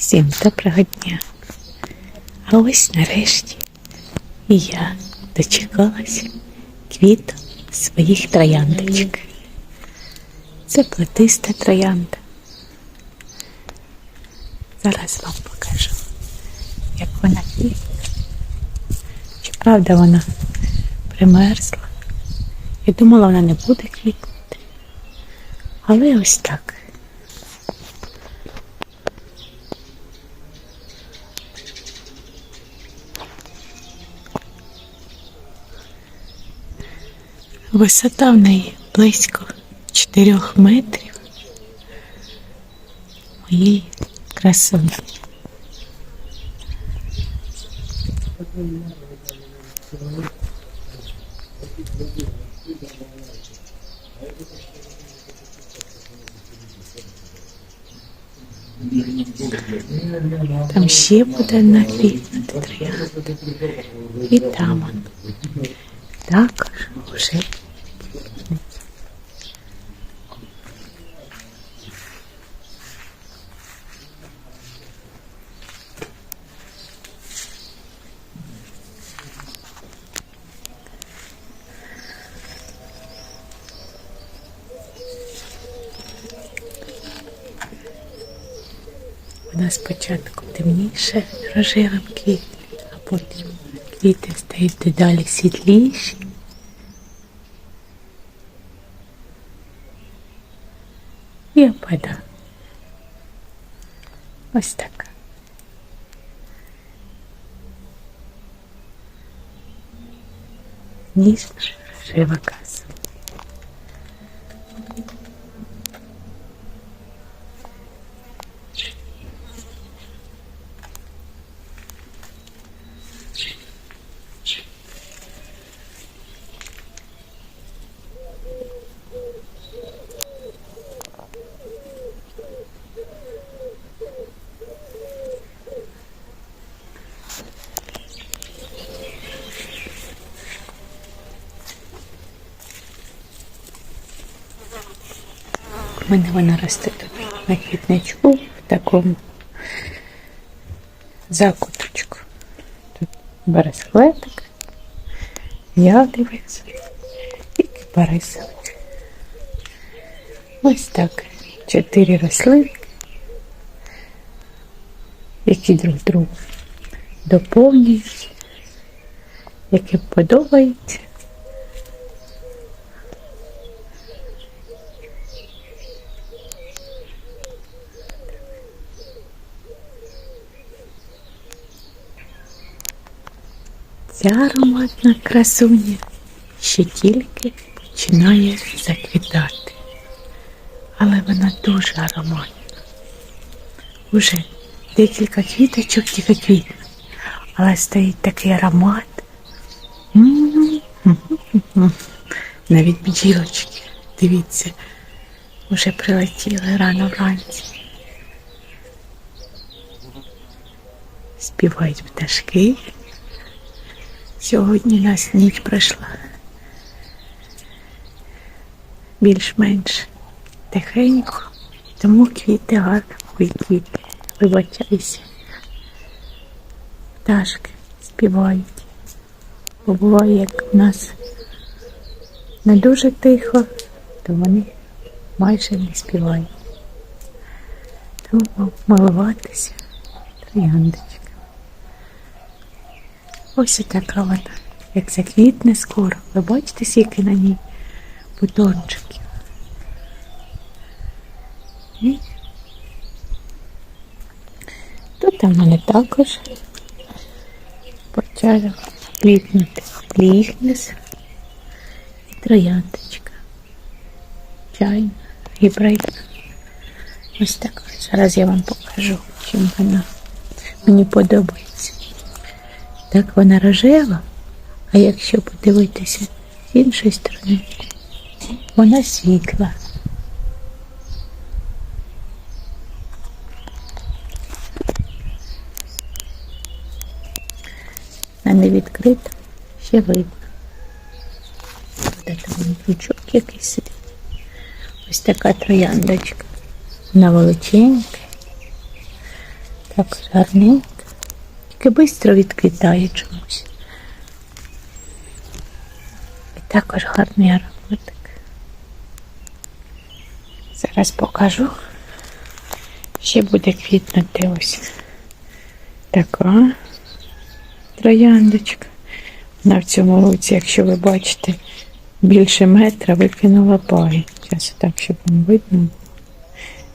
Всім доброго дня. А ось нарешті я дочекалася квіту своїх трояндочок. Це плетиста троянда. Зараз вам покажу, як вона квітне. Чи правда вона примерзла? Я думала, вона не буде квітнути. Але ось так. Висота в неї близько 4 метрів. Моєї красуні. Там ще буде одна квітнути троянда. І там он. Також вже Вона спочатку темніше рожевим квітне, а потім квіти стають дедалі світліші. І опада. Ось так. Ніжна рожева каса. У мене вона росте тут на квітничку в такому закуточку. Тут бересклетик, ядивець і кипарисовик. Ось так. Чотири рослинки, які друг другу доповнюють, які подобаються. Ця ароматна красуня ще тільки починає заквітати. Але вона дуже ароматна. Уже декілька квіточок тільки квітне. Але стоїть такий аромат. Навіть бджілочки, дивіться, вже прилетіли рано вранці. Співають пташки. Сьогодні нас ніч пройшла. Більш-менш тихенько, тому квіти гарно квіти. Вибачайся. Пташки співають. Буває, як в нас не дуже тихо, то вони майже не співають. Тому милуватися трояндочка. Ось така вона, як заквітне скоро. Ви бачите, скільки на ній бутончиків. І Тут у мене також почала квітнути пліхнес і трояндочка. Чайна, гібридна. Ось така. Зараз я вам покажу, чим вона мені подобається. Так вона рожева, а якщо подивитися з іншої сторони, вона світла. А не відкрита ще видно. Де там крючок якийсь сидить. Ось така трояндочка. Вона величенька. Так гарненько. Тільки швидко відквітає чомусь. І також гарний ароматик. Зараз покажу. Ще буде квітнути ось така трояндочка. Вона в цьому році, якщо ви бачите, більше метра викинула паги. Зараз так, щоб вам видно.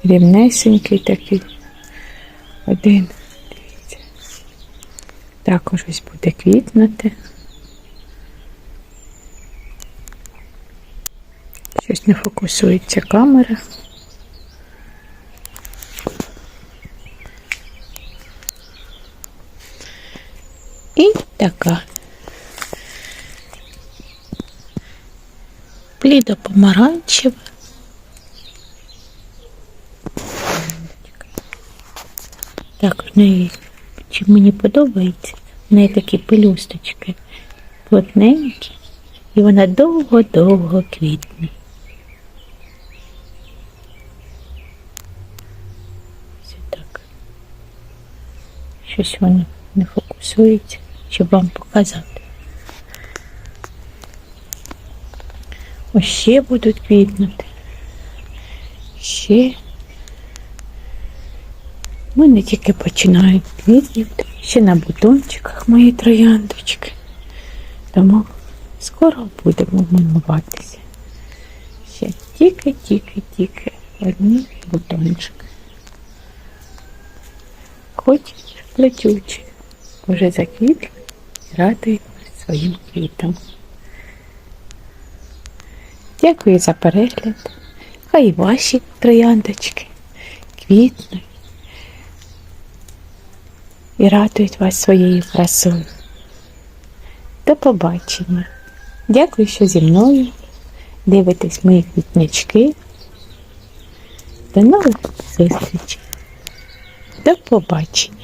Рівнесенький такий. Один. Також ось буде квітнути. Щось не фокусується камера. І така. Плідо помаранчева. Так, в неї чи мені подобається, в неї такі пелюсточки плотненькі, і вона довго-довго квітне. Ось так. Щось воно не фокусується, щоб вам показати. Ось ще будуть квітнути. Ще. У мене тільки починають квітнути. Ще на бутончиках мої трояндочки. Тому скоро будемо милуватися. Ще тільки-тільки-тільки одні бутончики. Хоч плетючі. Вже заквітли і радують своїм квітом. Дякую за перегляд. Хай ваші трояндочки квітнуть і радують вас своєю красою. До побачення. Дякую, що зі мною. Дивитесь мої квітнички. До нових зустрічей. До побачення.